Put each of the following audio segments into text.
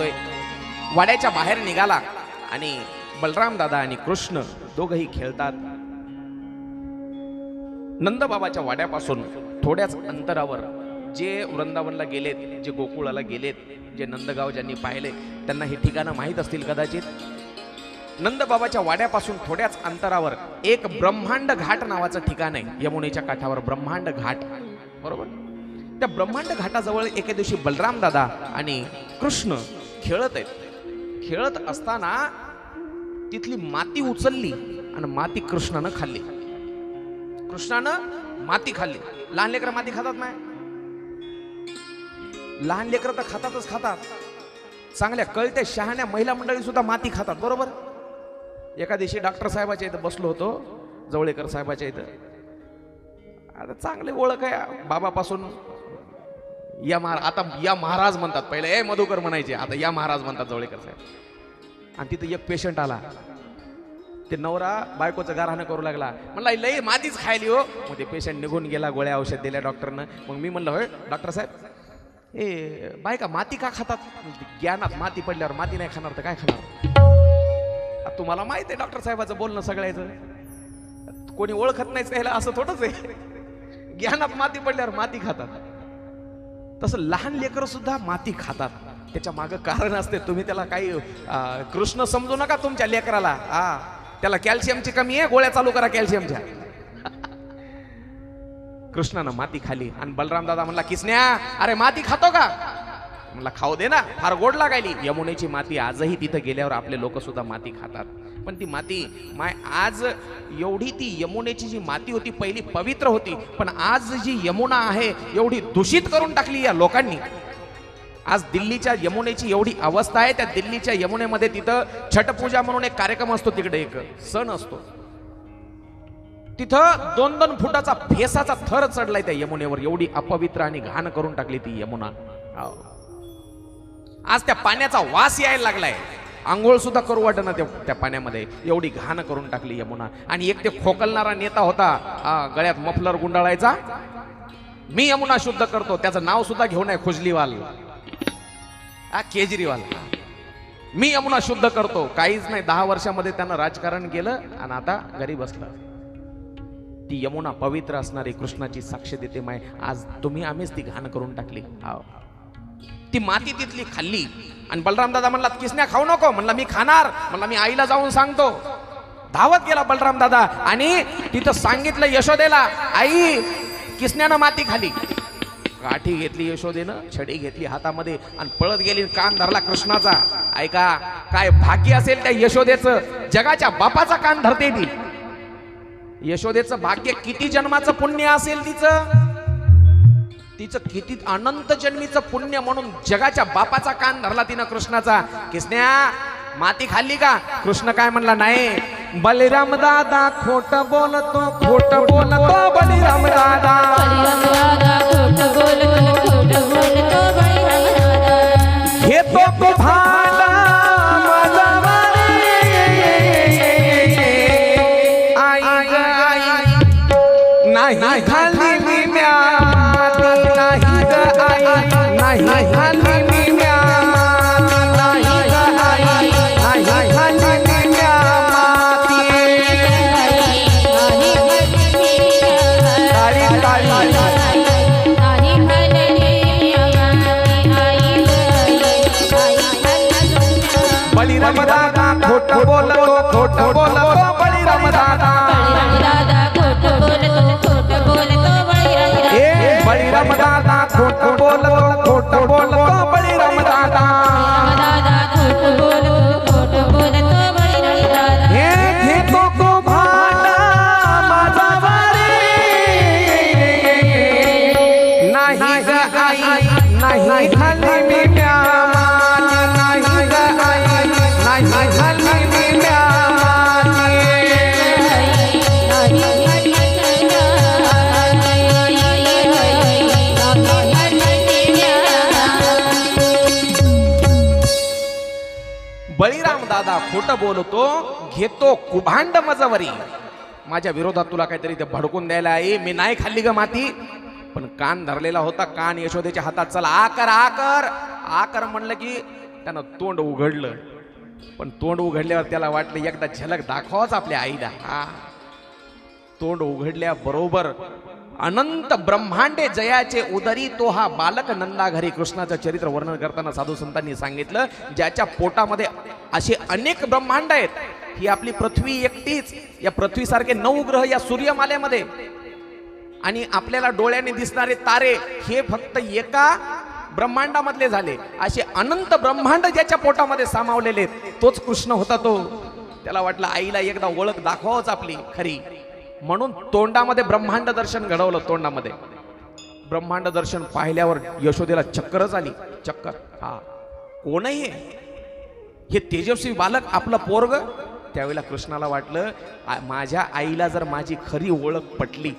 धावतोय वाड्याच्या बाहेर निघाला आणि बलराम दादा आणि कृष्ण दोघही खेळतात. नंदबाबाच्या वाड्यापासून थोड्याच अंतरावर जे वृंदावनला गेलेत जे गोकुळाला गेलेत जे नंदगाव ज्यांनी पाहिले त्यांना हे ठिकाणं माहीत असतील कदाचित. नंदबाबाच्या वाड्यापासून थोड्याच अंतरावर एक ब्रह्मांड घाट नावाचं ठिकाण आहे यमुनेच्या काठावर ब्रह्मांड घाट. बरोबर? त्या ब्रह्मांड घाटाजवळ एके दिवशी बलराम दादा आणि कृष्ण खेळत आहेत. खेळत असताना तिथली माती उचलली आणि माती कृष्णानं खाल्ली. कृष्णानं माती खाल्ली. लहान लेकरं माती खातात नाही लहान लेकरं तर खातातच खातात. चांगल्या कळत्या शहाण्या महिला मंडळी सुद्धा माती खातात बरोबर? एका दिवशी डॉक्टर साहेबाच्या इथं बसलो होतो जवळेकर साहेबाच्या इथं. आता चांगली ओळख आहे. बाबापासून या महाराज आता या महाराज म्हणतात पहिले ए मधुकर म्हणायचे आता या महाराज म्हणतात जवळेकर साहेब. आणि तिथं एक पेशंट आला. ते नवरा बायकोचं गारहाणं करू लागला. म्हणला लई मातीच खायली हो. मग ते पेशंट निघून गेला गोळ्या औषध दिल्या डॉक्टरनं मग मी म्हणलं होय डॉक्टर साहेब ए बायका माती का खातात? म्हणजे ज्ञानात माती पडल्यावर माती नाही खाणार तर काय खाणार? तुम्हाला माहीत आहे डॉक्टर साहेबाचं बोलणं सगळ्याचं. कोणी ओळखत नाही त्याला असं थोडंच आहे. ज्ञानात माती पडल्यावर माती खातात. तसं लहान लेकरं सुद्धा माती खातात. त्याच्या मागं कारण असते तुम्ही त्याला काही कृष्ण समजू नका तुमच्या लेकराला. हा त्याला कॅल्शियमची कमी आहे गोळ्या चालू करा कॅल्शियमच्या. कृष्णानं माती खाली आणि बलराम दादा म्हणला किसण्या अरे माती खातो का? म्हणला खाऊ दे ना फार गोड लागायली. यमुनेची माती आजही तिथं गेल्यावर आपले लोक सुद्धा माती खातात. पण ती माती माय आज एवढी ती यमुनेची जी माती होती पहिली पवित्र होती पण आज जी यमुना आहे एवढी दूषित करून टाकली या लोकांनी. आज दिल्लीच्या यमुनेची एवढी अवस्था आहे त्या दिल्लीच्या यमुनेमध्ये तिथं छटपूजा म्हणून एक कार्यक्रम असतो तिकडे एक सण असतो. तिथं दोन दोन फुटाचा फेसाचा थर चढलाय त्या यमुनेवर एवढी अपवित्र आणि घाण करून टाकली ती यमुना. आज त्या पाण्याचा वास यायला लागलाय. आंघोळसुद्धा करू वाटेना त्या त्या पाण्यामध्ये. एवढी घाण करून टाकली यमुना. आणि एक ते खोकलणारा नेता होता हा, गळ्यात मफलर गुंडाळायचा. मी यमुना शुद्ध करतो त्याचं नाव सुद्धा घेऊन आहे खुजलीवाल. केजरीवाल. मी यमुना शुद्ध करतो. काहीच नाही दहा वर्षामध्ये त्यानं राजकारण केलं आणि आता घरी बसलं. ती यमुना पवित्र असणारी कृष्णाची साक्ष देते माय. आज तुम्ही आम्हीच ती घाण करून टाकली. हाव. ती माती तिथली खाल्ली. आणि बलराम दादा म्हणला किसण्या खाऊ नको? म्हणला मी खाणार. म्हणला मी आईला जाऊन सांगतो. धावत गेला बलराम दादा आणि तिथं सांगितलं यशोदेला आई किसण्यानं माती खाली. गाठी घेतली यशोदेनं छडी घेतली हातामध्ये आणि पळत गेली कान धरला कृष्णाचा. ऐका काय भाग्य असेल त्या यशोदेचं? जगाच्या बापाचा कान धरते ती. यशोदेचं भाग्य किती जन्माचं पुण्य असेल तिचं? तिचं किती अनंत जन्मीचं पुण्य म्हणून जगाच्या बापाचा कान धरला तिनं कृष्णाचा. किसण्या माती खाल्ली का? कृष्ण काय म्हणला नाही. बलिराम दादा खोट बोलतो खोट बोलतो बलिराम दादा. बलिराम दादा खोट बोलतो खोट बोलतो. बोलतो खोट बोलतो बळीराम दादा बळीराम दादा खोट बोलतो बळीराम दादा खोट बोलतो घेतो कुभांड मजवरी. माझ्या विरोधात तुला काहीतरी ते भडकून द्यायला आहे. मी नाही खाल्ली ग माती. पण कान धरलेला होता कान यशोदेच्या हातात. चला आकर आकर. आकर म्हणलं की त्यानं तोंड उघडलं. पण तोंड उघडल्यावर त्याला वाटलं एकदा झलक दाखवाच आपल्या आईला. हा. तोंड उघडल्या बरोबर अनंत ब्रह्मांडे जयाचे उदरी तो हा बालक नंदा घरी कृष्णाचं चरित्र वर्णन करताना साधू संतांनी सांगितलं ज्याच्या पोटामध्ये असे अनेक ब्रह्मांड आहेत. ही आपली पृथ्वी एकटीच. या पृथ्वीसारखे नऊ ग्रह या सूर्यमालेमध्ये. आणि आपल्याला डोळ्याने दिसणारे तारे हे फक्त एका ब्रह्मांडामधले झाले. असे अनंत ब्रह्मांड ज्याच्या पोटामध्ये सामावलेले आहेत, तोच कृष्ण होता तो. त्याला वाटलं आईला एकदा ओळख दाखवाच आपली खरी. म्हणून तोंडामध्ये ब्रह्मांड दर्शन घडवलं तोंडामध्ये. ब्रह्मांड दर्शन पाहिल्यावर यशोदेला चक्करच आली. चक्कर. हा. कोणही हे तेजस्वी बालक आपलं पोरग? त्यावेळेला कृष्णाला वाटलं माझ्या आईला जर माझी खरी ओळख पटली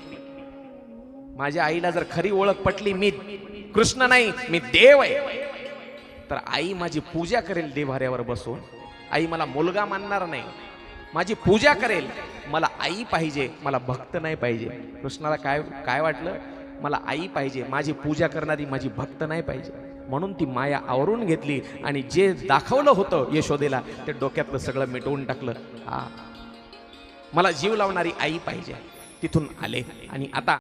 माझ्या आईला जर खरी ओळख पटली मी कृष्ण नाही मी देव आहे. तर आई माझी पूजा करेल देवाऱ्यावर बसून. आई मला मुलगा मानणार नाही. माझी पूजा करेल. मला आई पाहिजे मला भक्त नाही पाहिजे. कृष्णाला काय काय वाटलं? मला आई पाहिजे माझी पूजा करणारी माझी भक्त नाही पाहिजे. म्हणून ती माया आवरून घेतली आणि जे दाखवलं होतं यशोदेला ते डोक्यातलं सगळं मिटवून टाकलं. हा. मला जीव लावणारी आई पाहिजे. तिथून आले आणि आता